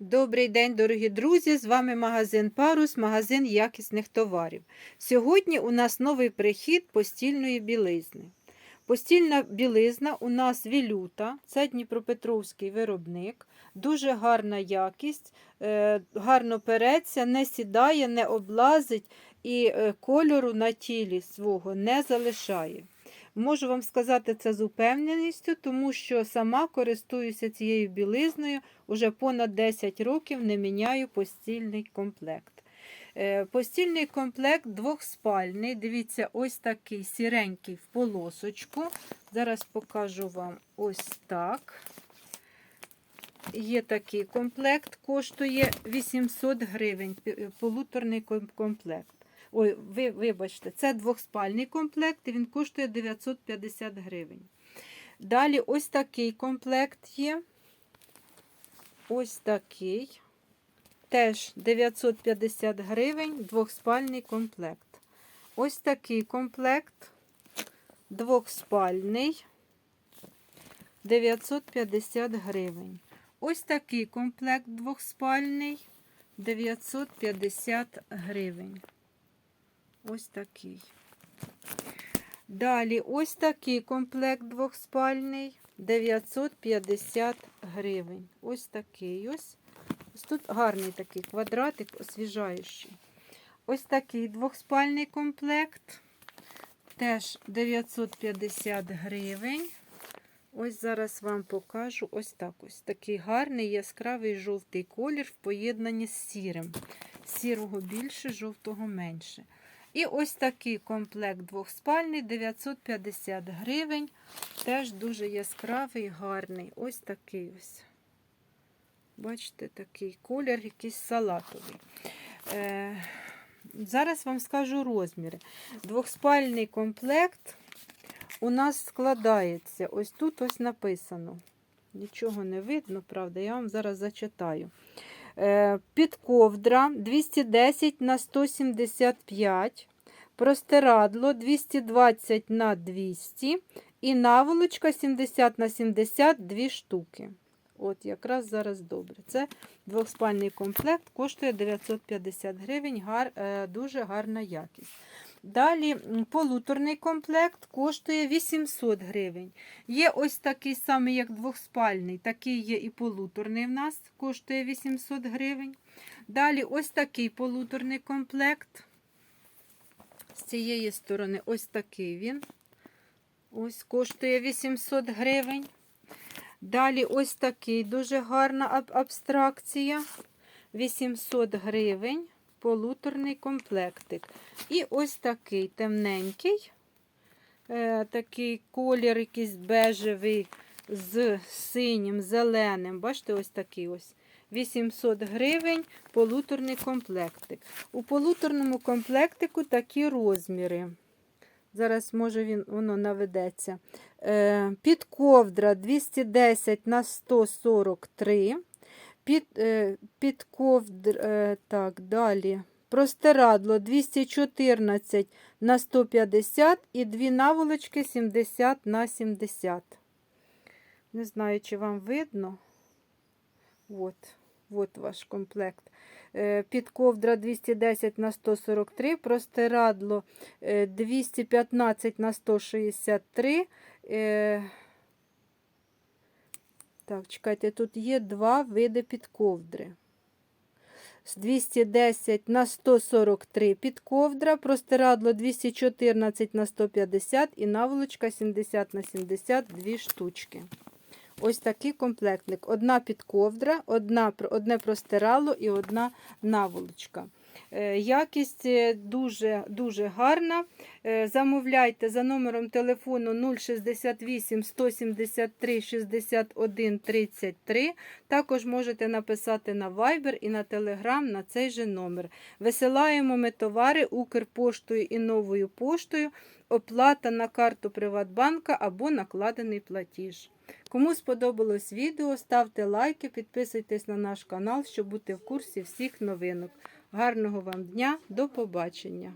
Добрий день, дорогі друзі! З вами магазин Парус, магазин якісних товарів. Сьогодні у нас новий прихід постільної білизни. Постільна білизна у нас вілюта, це Дніпропетровський виробник, дуже гарна якість, е, гарно переться, не сідає, не облазить і е, кольору на тілі свого не залишає. Можу вам сказати це з упевненістю, тому що сама користуюся цією білизною уже понад 10 років не міняю постільний комплект. Е, Постільний комплект двохспальний. Дивіться, ось такий сіренький в полосочку. Зараз покажу вам ось так. Є такий комплект, коштує 800 гривень, полуторний комплект. Ой, ви, вибачте, це двохспальний комплект, і він коштує 950 гривень. Далі ось такий комплект є. Ось такий. Теж 950 гривень, двохспальний комплект. Ось такий комплект, двохспальний, 950 гривень. Ось такий комплект двохспальний, 950 гривень. Ось такий. Далі ось такий комплект двохспальний, 950 гривень. Ось такий ось. Тут гарний такий квадратик, освіжаючий. Ось такий двохспальний комплект. Теж 950 гривень. Ось зараз вам покажу ось так ось. Такий гарний яскравий жовтий колір в поєднанні з сірим. Сірого більше, жовтого менше. І ось такий комплект двохспальний 950 гривень. Теж дуже яскравий, гарний. Ось такий ось. Бачите, такий колір, якийсь салатовий. Е, зараз вам скажу розміри. Двохспальний комплект у нас складається. Ось тут ось написано. Нічого не видно, правда, я вам зараз зачитаю. Е, підковдра 210 на 175, простирадло 220 на 200 і наволочка 70 на 70 2 штуки. От якраз зараз добре. Це двохспальний комплект, коштує 950 гривень, гар, е, дуже гарна якість. Далі полуторний комплект коштує 800 гривень. Є ось такий самий, як двохспальний, такий є і полуторний в нас, коштує 800 гривень. Далі ось такий полуторний комплект. З цієї сторони ось такий він. Ось коштує 800 гривень. Далі ось такий дуже гарна аб- абстракція. 800 гривень, полуторний комплектик. І ось такий темненький, е, такий колір якийсь бежевий з синім, зеленим. Бачите, ось такий ось. 800 гривень полуторний комплектик. У полуторному комплектику такі розміри. Зараз, може, він, воно наведеться. Е, під ковдра 210 на 143. Під, е, під ковдр, е, так, далі. Простирадло 214 на 150 і дві наволочки 70 на 70. Не знаю, чи вам видно. От, от ваш комплект. Е, Під ковдра 210 на 143, простирадло е, 215 на 163. Е, Так, чекайте, тут є два види підковдри. З 210 на 143 підковдра, простирадло 214 на 150 і наволочка 70 на 70 дві штучки. Ось такий комплектник. Одна підковдра, одна, одне простирало і одна наволочка. Е, Якість е, дуже, дуже гарна. Е, Замовляйте за номером телефону 068 173 61 33. Також можете написати на Viber і на Telegram на цей же номер. Висилаємо ми товари Укрпоштою і новою поштою. Оплата на карту Приватбанка або накладений платіж. Кому сподобалось відео, ставте лайки, підписуйтесь на наш канал, щоб бути в курсі всіх новинок. Гарного вам дня, до побачення!